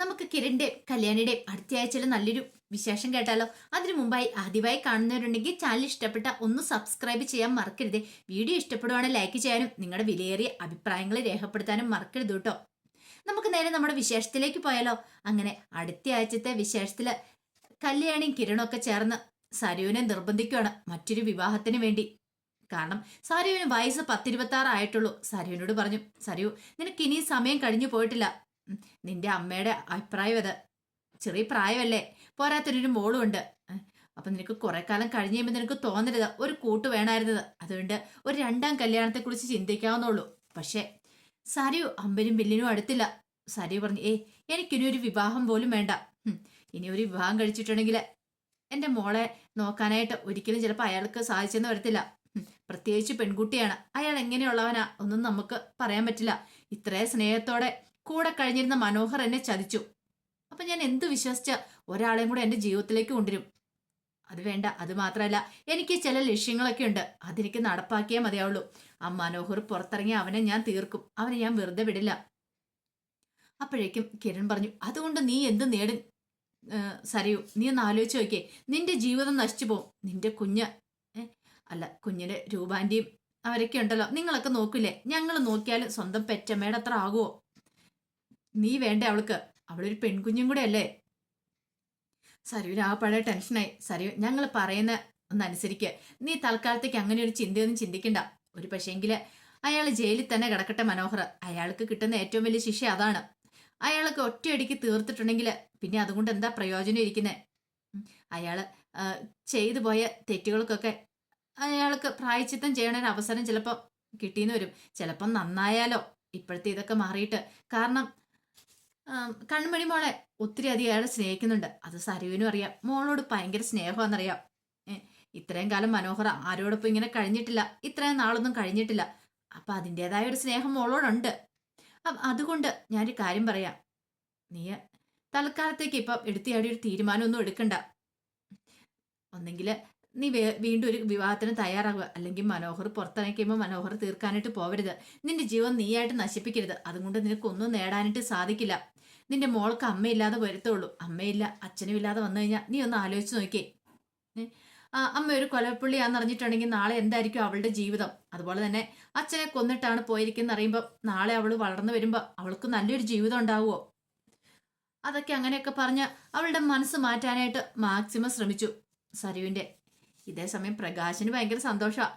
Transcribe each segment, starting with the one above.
നമുക്ക് കിരണിന്റെ കല്യാണിയുടെ അടുത്ത ആഴ്ചയിൽ നല്ലൊരു വിശേഷം കേട്ടാലോ? അതിനു മുമ്പായി ആദ്യമായി കാണുന്നവരുണ്ടെങ്കിൽ ചാനൽ ഇഷ്ടപ്പെട്ട ഒന്ന് സബ്സ്ക്രൈബ് ചെയ്യാൻ മറക്കരുത്. വീഡിയോ ഇഷ്ടപ്പെടുവാണെങ്കിൽ ലൈക്ക് ചെയ്യാനും നിങ്ങളുടെ വിലയേറിയ അഭിപ്രായങ്ങൾ രേഖപ്പെടുത്താനും മറക്കരുത് കേട്ടോ. നമുക്ക് നേരെ നമ്മുടെ വിശേഷത്തിലേക്ക് പോയാലോ? അങ്ങനെ അടുത്ത ആഴ്ചത്തെ വിശേഷത്തിൽ കല്യാണിയും കിരണും ഒക്കെ ചേർന്ന് സരുവിനെ നിർബന്ധിക്കുകയാണ് മറ്റൊരു വിവാഹത്തിന് വേണ്ടി. കാരണം സരുവിന് വയസ്സ് പത്തിരുപത്തി ആയിട്ടുള്ളൂ. സരുവിനോട് പറഞ്ഞു സരു നിനക്ക് സമയം കഴിഞ്ഞു പോയിട്ടില്ല. നിന്റെ അമ്മയുടെ അഭിപ്രായം അത്. ചെറിയ പ്രായമല്ലേ? പോരാത്തൊരു മോളും ഉണ്ട്. ഏഹ്, നിനക്ക് കുറെ കാലം കഴിഞ്ഞ് കഴിയുമ്പോൾ നിനക്ക് തോന്നരുത്. ഒരു കൂട്ട് വേണമായിരുന്നത് അതുകൊണ്ട് ഒരു രണ്ടാം കല്യാണത്തെക്കുറിച്ച് ചിന്തിക്കാവുന്നുള്ളൂ പക്ഷേ സരു അമ്പനും ബില്ലിനും അടുത്തില്ല. സരു പറഞ്ഞു ഏ എനിക്കിനി ഒരു വിവാഹം പോലും വേണ്ട. ഇനി ഒരു വിവാഹം കഴിച്ചിട്ടുണ്ടെങ്കിൽ എന്റെ മോളെ നോക്കാനായിട്ട് ഒരിക്കലും ചിലപ്പോൾ അയാൾക്ക് സാധിച്ചെന്ന് വരത്തില്ല. പ്രത്യേകിച്ച് പെൺകുട്ടിയാണ്. അയാൾ എങ്ങനെയുള്ളവനാ? ഒന്നും നമുക്ക് പറയാൻ പറ്റില്ല. ഇത്രേ സ്നേഹത്തോടെ കൂടെ കഴിഞ്ഞിരുന്ന മനോഹർ എന്നെ ചതിച്ചു. അപ്പൊ ഞാൻ എന്തു വിശ്വസിച്ച ഒരാളെയും കൂടെ എന്റെ ജീവിതത്തിലേക്ക് കൊണ്ടുവരും? അത് വേണ്ട അത് മാത്രമല്ല എനിക്ക് ചില ലക്ഷ്യങ്ങളൊക്കെ ഉണ്ട്. അതെനിക്ക് നടപ്പാക്കിയേ മതിയാവുള്ളൂ. ആ മനോഹർ പുറത്തിറങ്ങി അവനെ ഞാൻ തീർക്കും. അവനെ ഞാൻ വെറുതെ വിടില്ല. അപ്പോഴേക്കും കിരൺ പറഞ്ഞു അതുകൊണ്ട് നീ എന്ത് നേടും? സരയു നീ ഒന്ന് ആലോചിച്ച് നോക്കിയേ. നിന്റെ ജീവിതം നശിച്ചു പോവും നിന്റെ കുഞ്ഞ് അല്ല കുഞ്ഞിന്റെ രൂപാന്റെയും അവരൊക്കെ ഉണ്ടല്ലോ. നിങ്ങളൊക്കെ നോക്കില്ലേ ഞങ്ങൾ നോക്കിയാലും സ്വന്തം പെറ്റമ്മയുടെ അത്ര ആകുമോ നീ വേണ്ടേ അവൾക്ക്? അവളൊരു പെൺകുഞ്ഞും കൂടെ അല്ലേ സരുവിന് ആ പഴയ ടെൻഷനായി. സരു ഞങ്ങൾ പറയുന്ന ഒന്നനുസരിക്ക്. നീ തൽക്കാലത്തേക്ക് അങ്ങനെ ഒരു ചിന്തയൊന്നും ചിന്തിക്കണ്ട. ഒരു പക്ഷേങ്കിൽ അയാൾ ജയിലിൽ തന്നെ കിടക്കട്ടെ മനോഹർ. അയാൾക്ക് കിട്ടുന്ന ഏറ്റവും വലിയ ശിക്ഷ അതാണ്. അയാൾക്ക് ഒറ്റയടിക്ക് തീർത്തിട്ടുണ്ടെങ്കിൽ പിന്നെ അതുകൊണ്ട് എന്താ പ്രയോജനം ഇരിക്കുന്നത് അയാൾ ചെയ്തു പോയ തെറ്റുകൾക്കൊക്കെ അയാൾക്ക് പ്രായച്ചിത്തം ചെയ്യണ ഒരു അവസരം ചിലപ്പോൾ കിട്ടിയെന്ന് വരും. ചിലപ്പം നന്നായാലോ? ഇപ്പോഴത്തെ ഇതൊക്കെ മാറിയിട്ട്. കാരണം കൺമണി മോളെ ഒത്തിരി അധികം അയാൾ സ്നേഹിക്കുന്നുണ്ട്. അത് സരുവിനും അറിയാം. മോളോട് ഭയങ്കര സ്നേഹമാണെന്നറിയാം. ഇത്രയും കാലം മനോഹർ ആരോടൊപ്പം ഇങ്ങനെ കഴിഞ്ഞിട്ടില്ല. ഇത്രയും നാളൊന്നും കഴിഞ്ഞിട്ടില്ല. അപ്പൊ അതിന്റെതായ ഒരു സ്നേഹം മോളോടുണ്ട്. അതുകൊണ്ട് ഞാനൊരു കാര്യം പറയാം. നീ തൽക്കാലത്തേക്ക് ഇപ്പം എടുത്തിയാടി ഒരു തീരുമാനമൊന്നും എടുക്കണ്ട. ഒന്നെങ്കിൽ നീ വീണ്ടും ഒരു വിവാഹത്തിന് തയ്യാറാകുക അല്ലെങ്കിൽ മനോഹർ പുറത്തിറങ്ങിക്കുമ്പോൾ മനോഹർ തീർക്കാനായിട്ട് പോവരുത്. നിന്റെ ജീവൻ നീയായിട്ട് നശിപ്പിക്കരുത്. അതുകൊണ്ട് നിനക്കൊന്നും നേടാനായിട്ട് സാധിക്കില്ല. നിന്റെ മോൾക്ക് അമ്മയില്ലാതെ വരുത്തുള്ളൂ. അമ്മയില്ല അച്ഛനും ഇല്ലാതെ വന്നു കഴിഞ്ഞാൽ നീ ഒന്ന് ആലോചിച്ച് നോക്കിയേ. അമ്മ ഒരു കൊലപ്പുള്ളിയാന്ന് അറിഞ്ഞിട്ടുണ്ടെങ്കിൽ നാളെ എന്തായിരിക്കും അവളുടെ ജീവിതം? അതുപോലെ തന്നെ അച്ഛനെ കൊന്നിട്ടാണ് പോയിരിക്കുന്നത് അറിയുമ്പോൾ നാളെ അവൾ വളർന്നു വരുമ്പോൾ അവൾക്ക് നല്ലൊരു ജീവിതം ഉണ്ടാവുമോ? അതൊക്കെ അങ്ങനെയൊക്കെ പറഞ്ഞ് അവളുടെ മനസ്സ് മാറ്റാനായിട്ട് മാക്സിമം ശ്രമിച്ചു. സരുവിന്റെ ഇതേ സമയം പ്രകാശന് ഭയങ്കര സന്തോഷമാണ്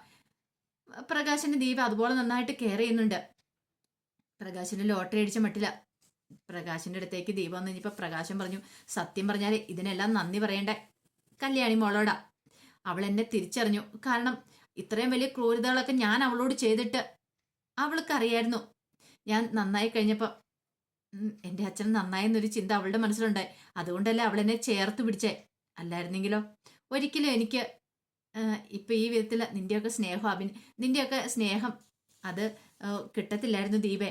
പ്രകാശന്റെ ദീപ അതുപോലെ നന്നായിട്ട് കെയർ ചെയ്യുന്നുണ്ട്. പ്രകാശന് ലോട്ടറി അടിച്ച മട്ടില്ല പ്രകാശിന്റെ അടുത്തേക്ക് ദീപം വന്നു. കഴിഞ്ഞപ്പോൾ പ്രകാശം പറഞ്ഞു സത്യം പറഞ്ഞാൽ ഇതിനെല്ലാം നന്ദി പറയണ്ടേ? കല്യാണി മോളോടാ. അവൾ എന്നെ തിരിച്ചറിഞ്ഞു. കാരണം ഇത്രയും വലിയ ക്രൂരതകളൊക്കെ ഞാൻ അവളോട് ചെയ്തിട്ട് അവൾക്ക് അറിയായിരുന്നു ഞാൻ നന്നായി കഴിഞ്ഞപ്പോൾ എന്റെ അച്ഛൻ നന്നായി എന്നൊരു ചിന്ത അവളുടെ മനസ്സിലുണ്ടായി. അതുകൊണ്ടല്ലേ അവൾ എന്നെ ചേർത്ത് പിടിച്ചേ? അല്ലായിരുന്നെങ്കിലോ? ഒരിക്കലും എനിക്ക് ഇപ്പൊ ഈ വിധത്തിൽ നിന്റെയൊക്കെ സ്നേഹം അഭിന നിന്റെയൊക്കെ സ്നേഹം അത് കിട്ടത്തില്ലായിരുന്നു ദീപേ.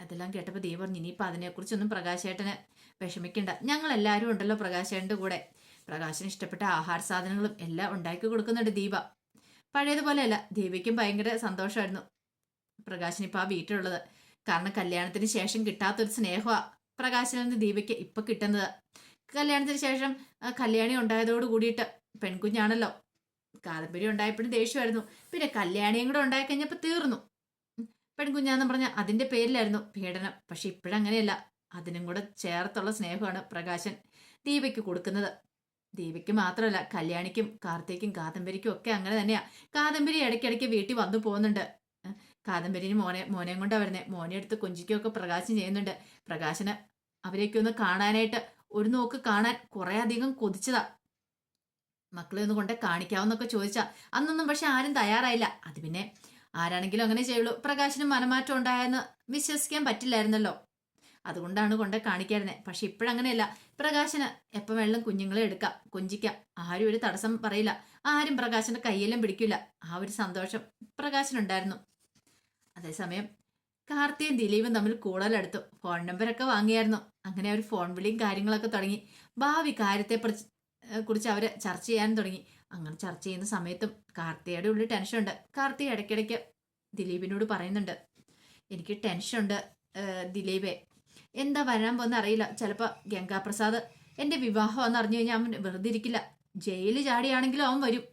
അതെല്ലാം കേട്ടപ്പോൾ ദൈവം പറഞ്ഞു ഇനിയിപ്പോൾ അതിനെക്കുറിച്ചൊന്നും പ്രകാശേട്ടന് വിഷമിക്കണ്ട. ഞങ്ങൾ എല്ലാവരും ഉണ്ടല്ലോ പ്രകാശേട്ടന്റെ കൂടെ. പ്രകാശന് ഇഷ്ടപ്പെട്ട ആഹാര സാധനങ്ങളും എല്ലാം ഉണ്ടാക്കി കൊടുക്കുന്നുണ്ട് ദീപ. പഴയതുപോലെയല്ല ദീപയ്ക്കും ഭയങ്കര സന്തോഷമായിരുന്നു പ്രകാശിന് ഇപ്പോൾ ആ വീട്ടിലുള്ളത്. കാരണം കല്യാണത്തിന് ശേഷം കിട്ടാത്തൊരു സ്നേഹമാണ് പ്രകാശിൽ നിന്ന് ദീപയ്ക്ക് ഇപ്പം കിട്ടുന്നത്. കല്യാണത്തിന് ശേഷം കല്യാണി ഉണ്ടായതോട് കൂടിയിട്ട് പെൺകുഞ്ഞാണല്ലോ. കാദംബരി ഉണ്ടായപ്പോഴും ദേഷ്യമായിരുന്നു. പിന്നെ കല്യാണിയും കൂടെ ഉണ്ടായി കഴിഞ്ഞപ്പോൾ തീർന്നു. പെൺകുഞ്ഞാന്ന് പറഞ്ഞ അതിന്റെ പേരിലായിരുന്നു പീഡനം. പക്ഷെ ഇപ്പോഴങ്ങനെയല്ല. അതിനും കൂടെ ചേർത്തുള്ള സ്നേഹമാണ് പ്രകാശൻ ദീപയ്ക്ക് കൊടുക്കുന്നത്. ദീപയ്ക്ക് മാത്രമല്ല കല്യാണിക്കും കാർത്തിക്കും കാദംബരിക്കും ഒക്കെ അങ്ങനെ തന്നെയാ. കാദംബരി ഇടയ്ക്കിടയ്ക്ക് വീട്ടിൽ വന്നു പോകുന്നുണ്ട്. കാദംബരിന് മോനെ മോനെയും കൊണ്ടാ വരുന്നത് മോനെ എടുത്ത് കൊഞ്ചിക്കുകയൊക്കെ പ്രകാശം ചെയ്യുന്നുണ്ട്. പ്രകാശന് അവരെയൊക്കെ ഒന്ന് കാണാനായിട്ട് ഒരു നോക്ക് കാണാൻ കുറേ അധികം കൊതിച്ചതാ. മക്കളെ ഒന്ന് കൊണ്ട് കാണിക്കാവുന്നൊക്കെ ചോദിച്ചാ. അന്നൊന്നും പക്ഷെ ആരും തയ്യാറായില്ല. അത് പിന്നെ ആരാണെങ്കിലും അങ്ങനെ ചെയ്യുള്ളൂ. പ്രകാശിന് മനമാറ്റം ഉണ്ടായെന്ന് വിശ്വസിക്കാൻ പറ്റില്ലായിരുന്നല്ലോ. അതുകൊണ്ടാണ് കൊണ്ട് കാണിക്കായിരുന്നത് പക്ഷെ ഇപ്പോഴങ്ങനെയല്ല. പ്രകാശന് എപ്പം വെള്ളം കുഞ്ഞുങ്ങളെ എടുക്കാം കൊഞ്ചിക്കാം. ആരും ഒരു തടസ്സം പറയില്ല. ആരും പ്രകാശന്റെ കയ്യെല്ലാം പിടിക്കില്ല ആ ഒരു സന്തോഷം പ്രകാശനുണ്ടായിരുന്നു. അതേസമയം കാർത്തിയും ദിലീപും തമ്മിൽ കൂടുതലെടുത്തു ഫോൺ നമ്പറൊക്കെ വാങ്ങിയായിരുന്നു. അങ്ങനെ അവർ ഫോൺ വിളിയും കാര്യങ്ങളൊക്കെ തുടങ്ങി. ഭാവി കാര്യത്തെ കുറിച്ച് അവർ ചർച്ച ചെയ്യാൻ തുടങ്ങി. അങ്ങനെ ചർച്ച ചെയ്യുന്ന സമയത്തും കാർത്തിയുടെ ഉള്ളിൽ ടെൻഷനുണ്ട്. കാർത്തി ഇടയ്ക്കിടയ്ക്ക് ദിലീപിനോട് പറയുന്നുണ്ട് എനിക്ക് ടെൻഷനുണ്ട് ദിലീപേ. എന്താ വരാൻ പോകുന്ന അറിയില്ല. ചിലപ്പോൾ ഗംഗാപ്രസാദ് എന്റെ വിവാഹം അറിഞ്ഞു കഴിഞ്ഞാൽ അവൻ വെറുതെ ഇരിക്കില്ല. ജയിലിൽ ചാടിയാണെങ്കിലും അവൻ വരും.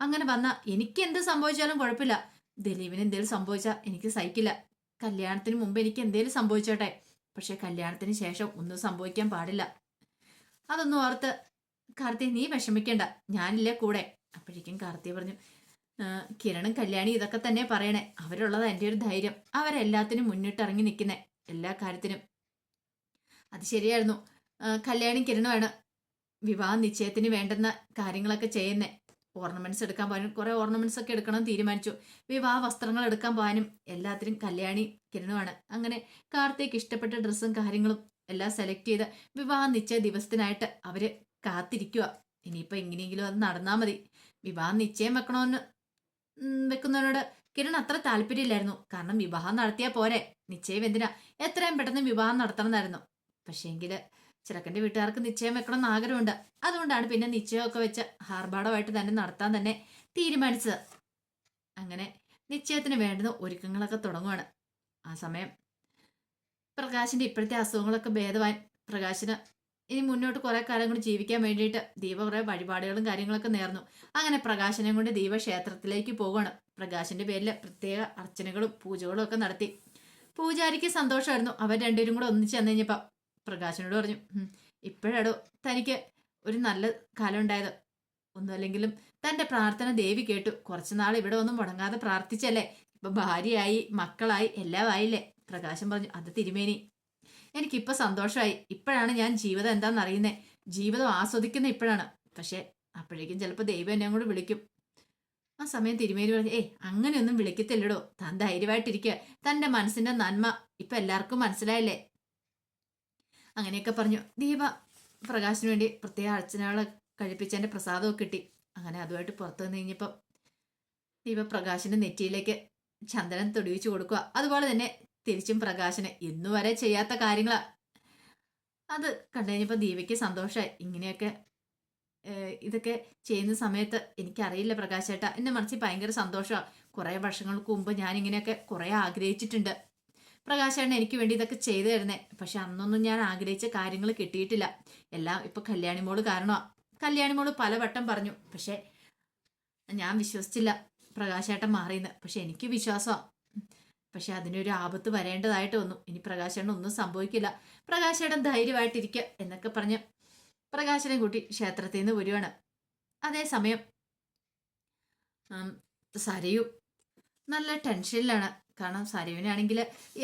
അങ്ങനെ വന്നാൽ എനിക്ക് എന്ത് സംഭവിച്ചാലും കുഴപ്പമില്ല. ദിലീപിന് എന്തെങ്കിലും സംഭവിച്ചാൽ എനിക്ക് സഹിക്കില്ല. കല്യാണത്തിന് മുമ്പ് എനിക്ക് എന്തെങ്കിലും സംഭവിച്ചോട്ടെ. പക്ഷെ കല്യാണത്തിന് ശേഷം ഒന്നും സംഭവിക്കാൻ പാടില്ല. അതൊന്നും ഓർത്ത് കാർത്തി നീ വിഷമിക്കണ്ട. ഞാനില്ലേ കൂടെ. അപ്പോഴേക്കും കാർത്തി പറഞ്ഞു "ആ, കിരണും കല്യാണി ഇതൊക്കെ തന്നെ പറയണേ. അവരുള്ളത് എന്റെ ഒരു ധൈര്യം. അവരെല്ലാത്തിനും മുന്നിട്ടിറങ്ങി നിൽക്കുന്നേ. എല്ലാ കാര്യത്തിനും. അത് ശരിയായിരുന്നു. കല്യാണി കിരണുമാണ് വിവാഹ നിശ്ചയത്തിന് വേണ്ടുന്ന കാര്യങ്ങളൊക്കെ ചെയ്യുന്നേ. ഓർണമെന്റ്സ് എടുക്കാൻ പോകാനും കുറെ ഓർണമെന്റ്സ് ഒക്കെ എടുക്കണം തീരുമാനിച്ചു. വിവാഹ വസ്ത്രങ്ങൾ എടുക്കാൻ പോകാനും എല്ലാത്തിനും കല്യാണി കിരണുമാണ് അങ്ങനെ കാർത്തിക്ക് ഇഷ്ടപ്പെട്ട ഡ്രസ്സും കാര്യങ്ങളും എല്ലാം സെലക്ട് ചെയ്ത് വിവാഹ നിശ്ചയ ദിവസത്തിനായിട്ട് അവർ കാത്തിരിക്കുക ഇനിയിപ്പോൾ എങ്ങനെയെങ്കിലും അത് നടന്നാൽ മതി. വിവാഹം നിശ്ചയം വെക്കണമെന്ന് വെക്കുന്നവനോട് കിരൺ അത്ര താല്പര്യമില്ലായിരുന്നു. കാരണം വിവാഹം നടത്തിയാൽ പോരെ. നിശ്ചയം എന്തിനാ? എത്രയും പെട്ടെന്ന് വിവാഹം നടത്തണമെന്നായിരുന്നു. പക്ഷേങ്കിൽ ചിലക്കന്റെ വീട്ടുകാർക്ക് നിശ്ചയം വെക്കണം എന്ന് ആഗ്രഹമുണ്ട്. അതുകൊണ്ടാണ് പിന്നെ നിശ്ചയമൊക്കെ വെച്ച് ആർഭാടമായിട്ട് തന്നെ നടത്താൻ തന്നെ തീരുമാനിച്ചത്. അങ്ങനെ നിശ്ചയത്തിന് വേണ്ടുന്ന ഒരുക്കങ്ങളൊക്കെ തുടങ്ങുകയാണ് ആ സമയം പ്രകാശിന്റെ ഇപ്പോഴത്തെ അസുഖങ്ങളൊക്കെ ഭേദമായി. പ്രകാശിന് ഇനി മുന്നോട്ട് കുറെ കാലം കൂടി ജീവിക്കാൻ വേണ്ടിയിട്ട് ദീപ കുറെ വഴിപാടുകളും കാര്യങ്ങളൊക്കെ നേർന്നു. അങ്ങനെ പ്രകാശനം കൊണ്ട് ദീപ ക്ഷേത്രത്തിലേക്ക് പോകണം പ്രകാശന്റെ പേരിൽ പ്രത്യേക അർച്ചനകളും പൂജകളും ഒക്കെ നടത്തി. പൂജാരിക്ക് സന്തോഷമായിരുന്നു. അവർ രണ്ടുപേരും കൂടെ ഒന്നിച്ച് വന്നു കഴിഞ്ഞപ്പോൾ പ്രകാശനോട് പറഞ്ഞു ഇപ്പോഴാടോ തനിക്ക് ഒരു നല്ല കാലം ഉണ്ടായത്. ഒന്നുമല്ലെങ്കിലും തന്റെ പ്രാർത്ഥന ദേവി കേട്ടു. കുറച്ചു നാൾ ഇവിടെ ഒന്നും മുടങ്ങാതെ പ്രാർത്ഥിച്ചല്ലേ? ഇപ്പൊ ഭാര്യയായി മക്കളായി എല്ലാം ആയില്ലേ പ്രകാശം പറഞ്ഞു അത് തിരുമേനി. എനിക്കിപ്പോ സന്തോഷമായി ഇപ്പോഴാണ് ഞാൻ ജീവിതം എന്താണെന്ന് അറിയുന്നത് ജീവിതം ആസ്വദിക്കുന്ന ഇപ്പോഴാണ്. പക്ഷേ അപ്പോഴേക്കും ചിലപ്പോൾ ദൈവം എന്നെ കൂടെ വിളിക്കും. ആ സമയം തിരുമേനി പറഞ്ഞു ഏയ് അങ്ങനെയൊന്നും വിളിക്കത്തില്ലടോ. താൻ ധൈര്യമായിട്ടിരിക്കുക തന്റെ മനസ്സിന്റെ നന്മ ഇപ്പം എല്ലാവർക്കും മനസ്സിലായില്ലേ? അങ്ങനെയൊക്കെ പറഞ്ഞു. ദീപ പ്രകാശിന് വേണ്ടി പ്രത്യേക അർച്ചനകളെ കഴിപ്പിച്ചതിന്റെ പ്രസാദമൊക്കെ കിട്ടി. അങ്ങനെ അതുമായിട്ട് പുറത്തു നിന്ന് കഴിഞ്ഞപ്പം ദീപ പ്രകാശിന്റെ നെറ്റിയിലേക്ക് ചന്ദനം തൊടിവിച്ച് കൊടുക്കുക. അതുപോലെ തന്നെ തിരിച്ചും പ്രകാശന് ഇന്നുവരെ ചെയ്യാത്ത കാര്യങ്ങളാ. അത് കണ്ടു കഴിഞ്ഞപ്പോൾ ദീപയ്ക്ക് സന്തോഷമായി ഇങ്ങനെയൊക്കെ ഇതൊക്കെ ചെയ്യുന്ന സമയത്ത് എനിക്കറിയില്ല പ്രകാശേട്ടാ. എന്റെ മനസ്സിൽ ഭയങ്കര സന്തോഷമാണ് കുറേ വർഷങ്ങൾക്ക് മുമ്പ് ഞാൻ ഇങ്ങനെയൊക്കെ കുറേ ആഗ്രഹിച്ചിട്ടുണ്ട്. പ്രകാശേട്ടൻ എനിക്ക് വേണ്ടി ഇതൊക്കെ ചെയ്തു തരുന്നേ. പക്ഷെ അന്നൊന്നും ഞാൻ ആഗ്രഹിച്ച കാര്യങ്ങൾ കിട്ടിയിട്ടില്ല. എല്ലാം ഇപ്പൊ കല്യാണി മോൾ കാരണമാണ് കല്യാണി മോൾ പലവട്ടം പറഞ്ഞു. പക്ഷെ ഞാൻ വിശ്വസിച്ചില്ല പ്രകാശേട്ടൻ മാറിയെന്ന്. പക്ഷെ എനിക്ക് വിശ്വാസമാണ് പക്ഷെ അതിനൊരു ആപത്ത് വരേണ്ടതായിട്ട് വന്നു. ഇനി പ്രകാശേട്ടൻ ഒന്നും സംഭവിക്കില്ല. പ്രകാശേട്ടൻ ധൈര്യമായിട്ടിരിക്കുക എന്നൊക്കെ പറഞ്ഞ് പ്രകാശനെ കൂട്ടി ക്ഷേത്രത്തിൽ നിന്ന് വരുവാണ് അതേസമയം സരയു നല്ല ടെൻഷനിലാണ് കാരണം സരയുവിനാണെങ്കിൽ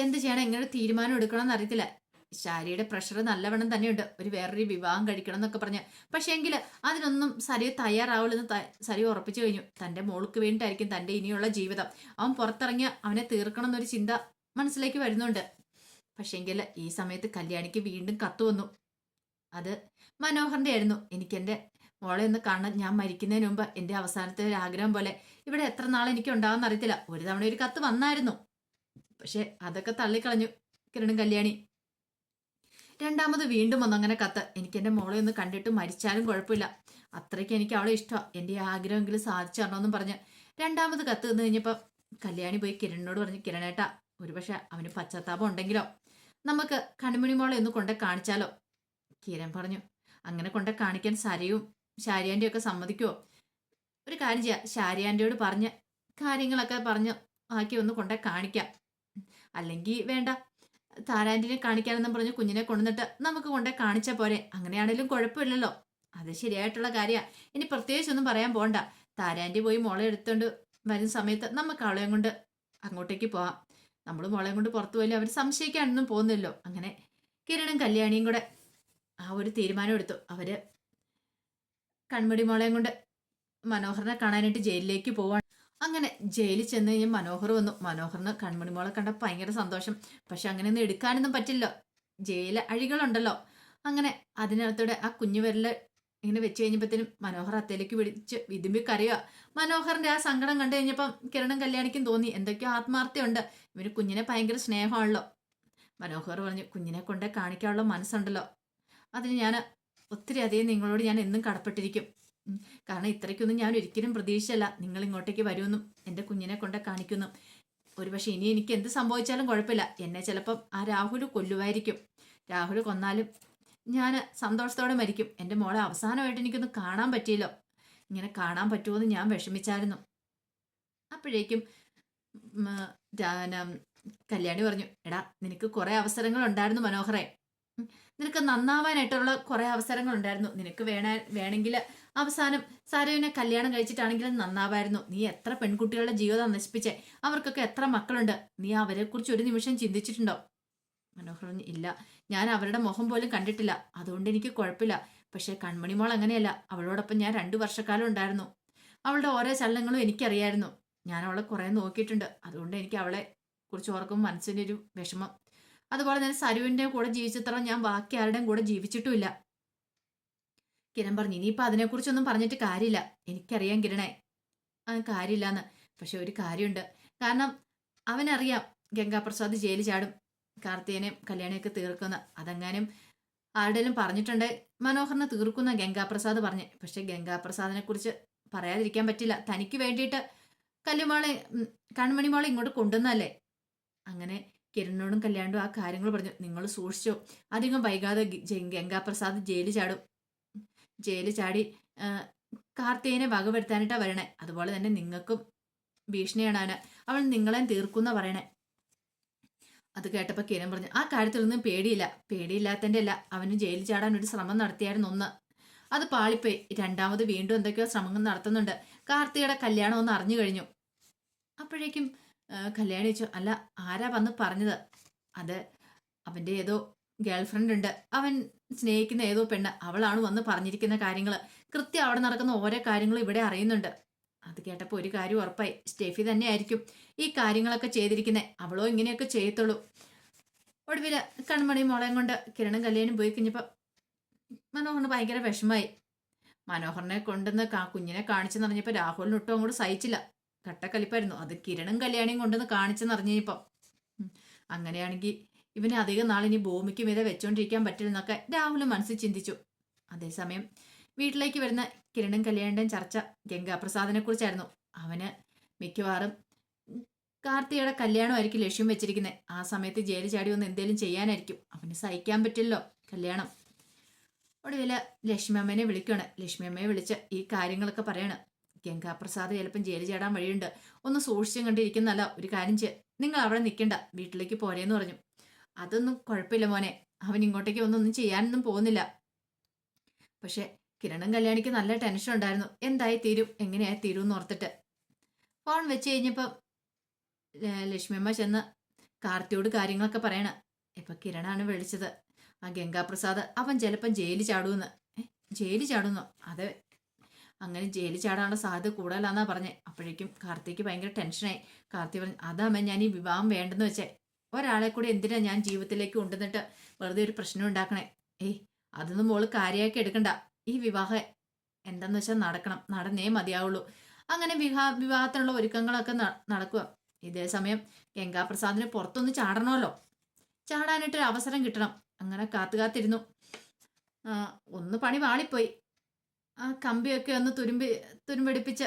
എന്ത് ചെയ്യണം? എങ്ങനെ തീരുമാനം എടുക്കണം എന്ന് അറിയത്തില്ല. ശാരിയുടെ പ്രഷർ നല്ലവണ്ണം തന്നെയുണ്ട്. ഒരു വേറൊരു വിവാഹം കഴിക്കണം എന്നൊക്കെ പറഞ്ഞ്. പക്ഷേ എങ്കിൽ അതിനൊന്നും സരി തയ്യാറാവില്ലെന്ന് സരി ഉറപ്പിച്ചു കഴിഞ്ഞു. തന്റെ മോൾക്ക് വേണ്ടിയിട്ടായിരിക്കും തന്റെ ഇനിയുള്ള ജീവിതം. അവൻ പുറത്തിറങ്ങി അവനെ തീർക്കണം എന്നൊരു ചിന്ത മനസ്സിലേക്ക് വരുന്നുണ്ട്. പക്ഷേങ്കിൽ ഈ സമയത്ത് കല്യാണിക്ക് വീണ്ടും കത്തു വന്നു. അത് മനോഹറിന്റെ ആയിരുന്നു എനിക്കെന്റെ മോളെ ഒന്ന് കാണാൻ ഞാൻ മരിക്കുന്നതിന് മുമ്പ് എന്റെ അവസാനത്തെ ഒരു ആഗ്രഹം പോലെ ഇവിടെ എത്ര നാൾ എനിക്ക് ഉണ്ടാവുമെന്ന് അറിയത്തില്ല. ഒരു തവണ ഒരു കത്ത് വന്നായിരുന്നു. പക്ഷേ അതൊക്കെ തള്ളിക്കളഞ്ഞു. കിരണും കല്യാണി. രണ്ടാമത് വീണ്ടും വന്നു. അങ്ങനെ കത്ത്. എനിക്ക് എന്റെ മോളെ ഒന്ന് കണ്ടിട്ട് മരിച്ചാലും കുഴപ്പമില്ല. അത്രയ്ക്ക് എനിക്ക് അവളെ ഇഷ്ടമാണ് എന്റെ ആഗ്രഹമെങ്കിലും സാധിച്ചു പറഞ്ഞ് രണ്ടാമത് കത്ത് നിന്ന് കഴിഞ്ഞപ്പോൾ കല്യാണി പോയി കിരണിനോട് പറഞ്ഞു കിരണേട്ടാ ഒരുപക്ഷെ അവന് പശ്ചാത്താപം ഉണ്ടെങ്കിലോ? നമുക്ക് കണിമണി മോളെ ഒന്ന് കൊണ്ടേ കാണിച്ചാലോ? കിരൺ പറഞ്ഞു അങ്ങനെ കൊണ്ടേ കാണിക്കാൻ സരയും ശാരിയാന്റെയും ഒക്കെ സമ്മതിക്കുമോ ഒരു കാര്യം ചെയ്യാം ശാരിയാന്റെയോട് പറഞ്ഞ് കാര്യങ്ങളൊക്കെ പറഞ്ഞ് ആക്കി ഒന്ന് കൊണ്ടേ കാണിക്കാം. അല്ലെങ്കിൽ വേണ്ട താരാന്റിനെ കാണിക്കാനെന്നും പറഞ്ഞ് കുഞ്ഞിനെ കൊണ്ടുവന്നിട്ട് നമുക്ക് കൊണ്ടേ കാണിച്ചാൽ പോരെ. അങ്ങനെയാണെങ്കിലും കുഴപ്പമില്ലല്ലോ. അത് ശരിയായിട്ടുള്ള കാര്യമാണ് ഇനി പ്രത്യേകിച്ചൊന്നും പറയാൻ പോണ്ട. താരാന്റി പോയി മോളെ എടുത്തുകൊണ്ട് വരുന്ന സമയത്ത് നമുക്ക് അവളെയും കൊണ്ട് അങ്ങോട്ടേക്ക് പോവാം. നമ്മൾ മോളെയും കൊണ്ട് പുറത്തു പോയാലും അവർ സംശയിക്കാനൊന്നും പോകുന്നില്ലല്ലോ. അങ്ങനെ കിരണും കല്യാണിയും കൂടെ ആ ഒരു തീരുമാനം എടുത്തു. അവർ കൺമുടി മോളെയും കൊണ്ട് മനോഹരനെ കാണാനായിട്ട് ജയിലിലേക്ക് പോവാണ്. അങ്ങനെ ജയിലിൽ ചെന്ന് കഴിഞ്ഞ് മനോഹർ വന്നു. മനോഹറിന് കൺമണിമോളെ കണ്ട ഭയങ്കര സന്തോഷം. പക്ഷെ അങ്ങനെയൊന്നും എടുക്കാനൊന്നും പറ്റില്ല. ജയിലിലെ അഴികളുണ്ടല്ലോ. അങ്ങനെ അതിനകത്തൂടെ ആ കുഞ്ഞു വിരൽ ഇങ്ങനെ വെച്ച് കഴിഞ്ഞപ്പോഴത്തേനും മനോഹർ അത്തേലേക്ക് പിടിച്ച് വിതുമ്പി കരയുക മനോഹറിന്റെ ആ സങ്കടം കണ്ടു കഴിഞ്ഞപ്പം കിരണം കല്യാണിക്കും തോന്നി. എന്തൊക്കെയോ ആത്മാർത്ഥയുണ്ട് ഇവന് കുഞ്ഞിനെ ഭയങ്കര സ്നേഹമാണല്ലോ. മനോഹർ പറഞ്ഞു കുഞ്ഞിനെ കൊണ്ടേ കാണിക്കാനുള്ള മനസ്സുണ്ടല്ലോ. അതിന് ഞാൻ ഒത്തിരി അധികം നിങ്ങളോട് ഞാൻ എന്നും കടപ്പെട്ടിരിക്കും. കാരണം ഇത്രയ്ക്കൊന്നും ഞാൻ ഒരിക്കലും പ്രതീക്ഷിച്ചല്ല. നിങ്ങൾ ഇങ്ങോട്ടേക്ക് വരുമെന്നും എന്റെ കുഞ്ഞിനെ കൊണ്ട് കാണിക്കുന്നു. ഒരുപക്ഷെ ഇനി എനിക്ക് എന്ത് സംഭവിച്ചാലും കുഴപ്പമില്ല. എന്നെ ചിലപ്പം ആ രാഹുൽ കൊല്ലുമായിരിക്കും രാഹുൽ കൊന്നാലും ഞാൻ സന്തോഷത്തോടെ മരിക്കും. എന്റെ മോളെ അവസാനമായിട്ട് എനിക്കൊന്ന് കാണാൻ പറ്റിയല്ലോ. ഇങ്ങനെ കാണാൻ പറ്റുമോ ഞാൻ വിഷമിച്ചായിരുന്നു. അപ്പോഴേക്കും കല്യാണി പറഞ്ഞു എടാ നിനക്ക് കുറേ അവസരങ്ങൾ ഉണ്ടായിരുന്നു മനോഹറെ. ഉം, നിനക്ക് നന്നാവാനായിട്ടുള്ള കുറേ അവസരങ്ങൾ ഉണ്ടായിരുന്നു നിനക്ക് വേണ വേണമെങ്കിൽ അവസാനം സരോവിനെ കല്യാണം കഴിച്ചിട്ടാണെങ്കിലും നന്നാവായിരുന്നു. നീ എത്ര പെൺകുട്ടികളുടെ ജീവിതം നശിപ്പിച്ചേ? അവർക്കൊക്കെ എത്ര മക്കളുണ്ട്? നീ അവരെക്കുറിച്ച് ഒരു നിമിഷം ചിന്തിച്ചിട്ടുണ്ടോ? മനോഹർ ഇല്ല. ഞാൻ അവരുടെ മുഖം പോലും കണ്ടിട്ടില്ല. അതുകൊണ്ട് എനിക്ക് കുഴപ്പമില്ല. പക്ഷേ കൺമണിമോൾ അങ്ങനെയല്ല. അവളോടൊപ്പം ഞാൻ രണ്ടു വർഷക്കാലം ഉണ്ടായിരുന്നു. അവളുടെ ഓരോ ചലനങ്ങളും എനിക്കറിയായിരുന്നു. ഞാൻ അവളെ കുറേ നോക്കിയിട്ടുണ്ട്. അതുകൊണ്ട് എനിക്ക് അവളെ കുറിച്ച് ഓർക്കുമ്പോൾ മനസ്സിന്റെ ഒരു വിഷമം. അതുപോലെ തന്നെ സരുവിന്റെ കൂടെ ജീവിച്ചത്ര ഞാൻ ബാക്കി ആരുടെയും കൂടെ ജീവിച്ചിട്ടുമില്ല. കിരൺ പറഞ്ഞു ഇനിയിപ്പോൾ അതിനെക്കുറിച്ചൊന്നും പറഞ്ഞിട്ട് കാര്യമില്ല. എനിക്കറിയാം കിരണേ. അത് കാര്യമില്ലാന്ന്. പക്ഷെ ഒരു കാര്യമുണ്ട്. കാരണം അവനറിയാം ഗംഗാപ്രസാദ് ജയിലിൽ ചാടും. കാർത്തികനെയും കല്യാണിയൊക്കെ തീർക്കുന്ന. അതെങ്ങാനും ആരുടെയും പറഞ്ഞിട്ടുണ്ട്. മനോഹറിനെ തീർക്കുന്ന ഗംഗാപ്രസാദ് പറഞ്ഞ്. പക്ഷെ ഗംഗാപ്രസാദിനെ കുറിച്ച് പറയാതിരിക്കാൻ പറ്റില്ല. തനിക്ക് വേണ്ടിയിട്ട് കല്ലുമാളെ കൺമണിമോളെ ഇങ്ങോട്ട് കൊണ്ടുവന്നല്ലേ അങ്ങനെ കിരണിനോടും കല്യാണോടും ആ കാര്യങ്ങൾ പറഞ്ഞു. നിങ്ങൾ സൂക്ഷിച്ചോ. അധികം വൈകാതെ ഗംഗാപ്രസാദ് ജയിലിൽ ചാടും. ജയിലിൽ ചാടി കാർത്തികനെ വകവരുത്താനായിട്ടാണ് വരണേ. അതുപോലെ തന്നെ നിങ്ങൾക്കും ഭീഷണിയാണ് അവൾ നിങ്ങളെ തീർക്കുന്ന പറയണേ. അത് കേട്ടപ്പോൾ കിരൺ പറഞ്ഞു ആ കാര്യത്തിലൊന്നും പേടിയില്ല. പേടിയില്ലാത്തതിന്റെ അല്ല അവന് ജയിലിൽ ചാടാൻ ഒരു ശ്രമം നടത്തിയായിരുന്നു ഒന്ന്. അത് പാളിപ്പോയി. രണ്ടാമത് വീണ്ടും എന്തൊക്കെയോ ശ്രമങ്ങൾ നടത്തുന്നുണ്ട്. കാർത്തികയുടെ കല്യാണം ഒന്ന് അറിഞ്ഞു കഴിഞ്ഞു. അപ്പോഴേക്കും കല്യാണി ചോദിച്ചു അല്ല ആരാ വന്ന് പറഞ്ഞത്? അത് അവന്റെ ഏതോ ഗേൾഫ്രണ്ട് ഉണ്ട്. അവൻ സ്നേഹിക്കുന്ന ഏതോ പെണ്ണ് അവളാണ് വന്ന് പറഞ്ഞിരിക്കുന്ന കാര്യങ്ങൾ കൃത്യം അവിടെ നടക്കുന്ന ഓരോ കാര്യങ്ങളും ഇവിടെ അറിയുന്നുണ്ട്. അത് കേട്ടപ്പോൾ ഒരു കാര്യം ഉറപ്പായി. സ്റ്റെഫി തന്നെ ആയിരിക്കും ഈ കാര്യങ്ങളൊക്കെ ചെയ്തിരിക്കുന്നത് അവളോ ഇങ്ങനെയൊക്കെ ചെയ്യത്തുള്ളൂ. ഒടുവിൽ കൺമണി മോളെയും കൊണ്ട് കിരണും കല്യാണം പോയി കഴിഞ്ഞപ്പോൾ മനോഹറിന് ഭയങ്കര വിഷമായി മനോഹറിനെ കൊണ്ടുവന്ന് കാ കുഞ്ഞിനെ കാണിച്ചെന്ന് അറിഞ്ഞപ്പോൾ രാഹുലിന് ഒട്ടും അങ്ങോട്ട് സഹിച്ചില്ല. കട്ടക്കലിപ്പായിരുന്നു അത് കിരണും കല്യാണിയും കൊണ്ടുവന്ന് കാണിച്ചെന്ന് അറിഞ്ഞപ്പോൾ അങ്ങനെയാണെങ്കിൽ ഇവനെ അധികം ഇനി ഭൂമിക്ക് മീതെ വെച്ചോണ്ടിരിക്കാൻ പറ്റില്ലെന്നൊക്കെ രാഹുൽ മനസ്സിൽ ചിന്തിച്ചു. അതേസമയം വീട്ടിലേക്ക് വരുന്ന കിരണും കല്യാണിന്റെയും ചർച്ച ഗംഗാപ്രസാദിനെ കുറിച്ചായിരുന്നു അവന് മിക്കവാറും കാർത്തിയുടെ കല്യാണമായിരിക്കും ലക്ഷ്യം വെച്ചിരിക്കുന്നത് ആ സമയത്ത് ജയിലിൽ ചാടി വന്ന് എന്തേലും ചെയ്യാനായിരിക്കും. അവന് സഹിക്കാൻ പറ്റില്ലല്ലോ കല്യാണം. ഒടുവിൽ ലക്ഷ്മി അമ്മേനെ വിളിക്കണേ ലക്ഷ്മി അമ്മയെ വിളിച്ച് ഈ കാര്യങ്ങളൊക്കെ പറയണം. ഗംഗാപ്രസാദ് ചിലപ്പം ജയിലിൽ ചാടാൻ വഴിയുണ്ട്. ഒന്ന് സൂക്ഷിച്ചും കണ്ടിരിക്കുന്നല്ല ഒരു കാര്യം ചെയ്യ. നിങ്ങൾ അവിടെ നിൽക്കണ്ട. വീട്ടിലേക്ക് പോരേന്ന് പറഞ്ഞു. അതൊന്നും കുഴപ്പമില്ല മോനെ. അവൻ ഇങ്ങോട്ടേക്ക് ഒന്നൊന്നും ചെയ്യാനൊന്നും പോകുന്നില്ല. പക്ഷെ കിരണും കല്യാണിക്ക് നല്ല ടെൻഷൻ ഉണ്ടായിരുന്നു. എന്തായി തീരും? എങ്ങനെയായി തീരും എന്ന് ഓർത്തിട്ട്. ഫോൺ വെച്ച് കഴിഞ്ഞപ്പം ലക്ഷ്മിയമ്മ ചെന്ന് കാർത്തിയോട് കാര്യങ്ങളൊക്കെ പറയണ. ഇപ്പൊ കിരണാണ് വിളിച്ചത്. ആ ഗംഗാപ്രസാദ് അവൻ ചിലപ്പം ജയിലിൽ ചാടുമെന്ന്. ജയിലിൽ ചാടുന്നു? അതെ. അങ്ങനെ ജയിലിൽ ചാടാനുള്ള സാധ്യത കൂടുതലാന്നാ പറഞ്ഞേ. അപ്പോഴേക്കും കാർത്തിക്ക് ഭയങ്കര ടെൻഷനായി കാർത്തി പറഞ്ഞു അതാമ്മ ഞാൻ ഈ വിവാഹം വേണ്ടെന്ന് വെച്ചേ. ഒരാളെ കൂടി എന്തിനാ ഞാൻ ജീവിതത്തിലേക്ക് കൊണ്ടുവന്നിട്ട് വെറുതെ ഒരു പ്രശ്നം ഉണ്ടാക്കണേ? ഏയ് അതൊന്നും മോൾ കാര്യമാക്കി എടുക്കണ്ട. ഈ വിവാഹം എന്താന്ന് വെച്ചാൽ നടക്കണം. നടന്നേ മതിയാവുള്ളൂ. അങ്ങനെ വിവാഹ വിവാഹത്തിനുള്ള ഒരുക്കങ്ങളൊക്കെ നടക്കുക. ഇതേ സമയം ഗംഗാപ്രസാദിന് പുറത്തൊന്ന് ചാടണമല്ലോ. ചാടാനായിട്ടൊരു അവസരം കിട്ടണം. അങ്ങനെ കാത്തു കാത്തിരുന്നു. ഒന്ന് പണി വാളിപ്പോയി. ആ കമ്പിയൊക്കെ ഒന്ന് തുരുമ്പി തുരുമ്പെടുപ്പിച്ച്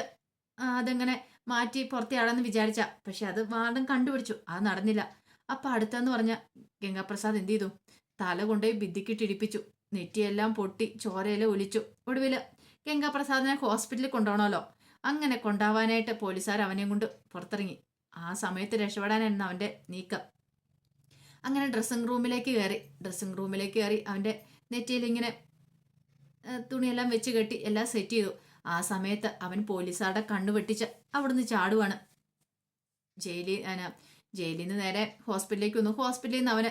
അതെങ്ങനെ മാറ്റി പുറത്തെയാളെന്ന് വിചാരിച്ച. പക്ഷെ അത് വാടം കണ്ടുപിടിച്ചു. അത് നടന്നില്ല. അപ്പൊ അടുത്തെന്ന് പറഞ്ഞ ഗംഗാപ്രസാദ് എന്ത് ചെയ്തു തല കൊണ്ടുപോയി ഭിത്തിക്കിട്ടിടിപ്പിച്ചു നെറ്റിയെല്ലാം പൊട്ടി ചോരയെല്ലാം ഒലിച്ചു. ഒടുവിൽ ഗംഗാപ്രസാദിനെ ഹോസ്പിറ്റലിൽ കൊണ്ടുപോകണമല്ലോ അങ്ങനെ കൊണ്ടാവാനായിട്ട് പോലീസുകാർ അവനെയും കൊണ്ട് പുറത്തിറങ്ങി. ആ സമയത്ത് രക്ഷപ്പെടാനായിരുന്നു അവന്റെ നീക്കം. അങ്ങനെ ഡ്രസ്സിംഗ് റൂമിലേക്ക് കയറി. ഡ്രസ്സിംഗ് റൂമിലേക്ക് കയറി അവന്റെ നെറ്റിയിൽ ഇങ്ങനെ തുണിയെല്ലാം വെച്ച് കെട്ടി എല്ലാം സെറ്റ് ചെയ്തു. ആ സമയത്ത് അവൻ പോലീസുകാരുടെ കണ്ണു വെട്ടിച്ച് അവിടുന്ന് ചാടുവാണ്. ജയിലിൽ ജയിലിൽ നിന്ന് നേരെ ഹോസ്പിറ്റലിലേക്ക് വന്നു. ഹോസ്പിറ്റലിൽ നിന്ന് അവനെ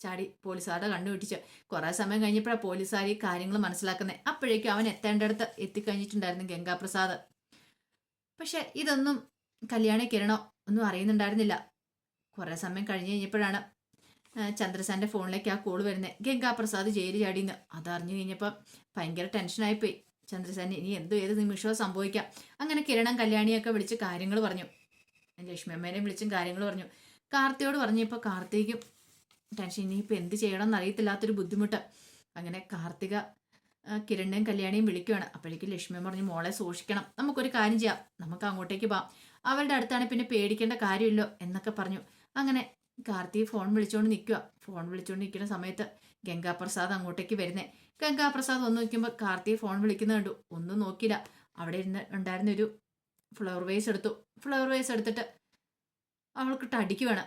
ചാടി പോലീസുകാരുടെ കണ്ടുപിടിച്ചു കുറെ കുറേ സമയം കഴിഞ്ഞപ്പോഴാണ് പോലീസുകാർ ഈ കാര്യങ്ങൾ മനസ്സിലാക്കുന്നത് അപ്പോഴേക്കും അവൻ എത്തേണ്ടടുത്ത് എത്തിക്കഴിഞ്ഞിട്ടുണ്ടായിരുന്നു ഗംഗാപ്രസാദ്. പക്ഷെ ഇതൊന്നും കല്യാണി കിരണോ ഒന്നും അറിയുന്നുണ്ടായിരുന്നില്ല. കുറേ സമയം കഴിഞ്ഞ് കഴിഞ്ഞപ്പോഴാണ് ചന്ദ്രസാന്റെ ഫോണിലേക്ക് ആ കോൾ വരുന്നത് ഗംഗാപ്രസാദ് ജയിലിൽ ചാടിയെന്ന് അതറിഞ്ഞു കഴിഞ്ഞപ്പോൾ ഭയങ്കര ടെൻഷനായിപ്പോയി. ചന്ദ്രസാൻ ഇനി എന്തോ ഏത് നിമിഷവും സംഭവിക്കാം. അങ്ങനെ കിരണം കല്യാണിയൊക്കെ വിളിച്ച് കാര്യങ്ങൾ പറഞ്ഞു. ലക്ഷ്മി അമ്മേനെ വിളിച്ചും കാര്യങ്ങൾ പറഞ്ഞു. കാർത്തിയോട് പറഞ്ഞു പറഞ്ഞപ്പോൾ കാർത്തിക്കും ടെൻഷൻ ഇനിയിപ്പോൾ എന്ത് ചെയ്യണം എന്നറിയത്തില്ലാത്തൊരു ബുദ്ധിമുട്ട്. അങ്ങനെ കാർത്തിക കിരണിനെയും കല്യാണിയും വിളിക്കുവാണ്. അപ്പോഴേക്കും ലക്ഷ്മി പറഞ്ഞു മോളെ സൂക്ഷിക്കണം. നമുക്കൊരു കാര്യം ചെയ്യാം. നമുക്ക് അങ്ങോട്ടേക്ക് പോവാം അവരുടെ അടുത്താണ് പിന്നെ പേടിക്കേണ്ട കാര്യമില്ലോ എന്നൊക്കെ പറഞ്ഞു. അങ്ങനെ കാർത്തി ഫോൺ വിളിച്ചുകൊണ്ട് നിൽക്കുക ഫോൺ വിളിച്ചുകൊണ്ട് നിൽക്കുന്ന സമയത്ത് ഗംഗാപ്രസാദ് അങ്ങോട്ടേക്ക് വരുന്നേ. ഗംഗാപ്രസാദ് ഒന്ന് നോക്കുമ്പോൾ കാർത്തി ഫോൺ വിളിക്കുന്നത് കണ്ടു. ഒന്നും നോക്കില്ല അവിടെ ഇരുന്ന് ഉണ്ടായിരുന്ന ഒരു ഫ്ലവർ വേസ് എടുത്തു. ഫ്ലവർ വേസ് എടുത്തിട്ട് അവൾക്കിട്ട് അടിക്കുവാണ്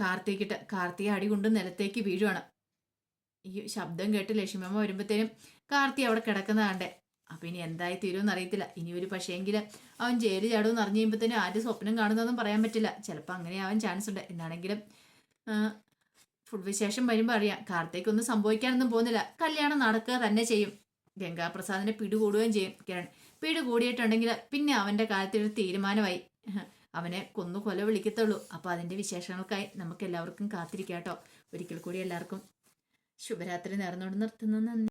കാർത്തിക്കിട്ട് കാർത്തിക അടി കൊണ്ട് നിലത്തേക്ക് വീഴുവാണ്. ഈ ശബ്ദം കേട്ട് ലക്ഷ്മിയമ്മ വരുമ്പോഴത്തേനും കാർത്തി അവിടെ കിടക്കുന്ന കണ്ടേ. അപ്പം ഇനി എന്തായി തീരുമെന്ന് അറിയത്തില്ല. ഇനി ഒരു പക്ഷേങ്കിൽ അവൻ ജയിൽ ചാടുമെന്ന് അറിഞ്ഞു കഴിയുമ്പോഴത്തേനും ആരും സ്വപ്നം കാണുന്നതൊന്നും പറയാൻ പറ്റില്ല. ചിലപ്പോൾ അങ്ങനെ ആവാൻ ചാൻസ് ഉണ്ട്. എന്നാണെങ്കിലും ഫുഡ് വിശേഷം വരുമ്പോൾ അറിയാം. കാർത്തേക്കൊന്നും സംഭവിക്കാനൊന്നും പോകുന്നില്ല. കല്യാണം നടക്കുക തന്നെ ചെയ്യും. ഗംഗാപ്രസാദിനെ പിടികൂടുകയും ചെയ്യും. കിരൺ പിടി കൂടിയിട്ടുണ്ടെങ്കിൽ പിന്നെ അവന്റെ കാര്യത്തിലൊരു തീരുമാനമായി. അവനെ കൊന്നു കൊല വിളിക്കത്തുള്ളൂ. അപ്പോൾ അതിന്റെ വിശേഷങ്ങൾക്കായി നമുക്ക് എല്ലാവർക്കും കാത്തിരിക്കാം കേട്ടോ ഒരിക്കൽ കൂടി എല്ലാവർക്കും ശുഭരാത്രി നേർന്നുകൊണ്ട് നിർത്തുന്നു. നന്ദി.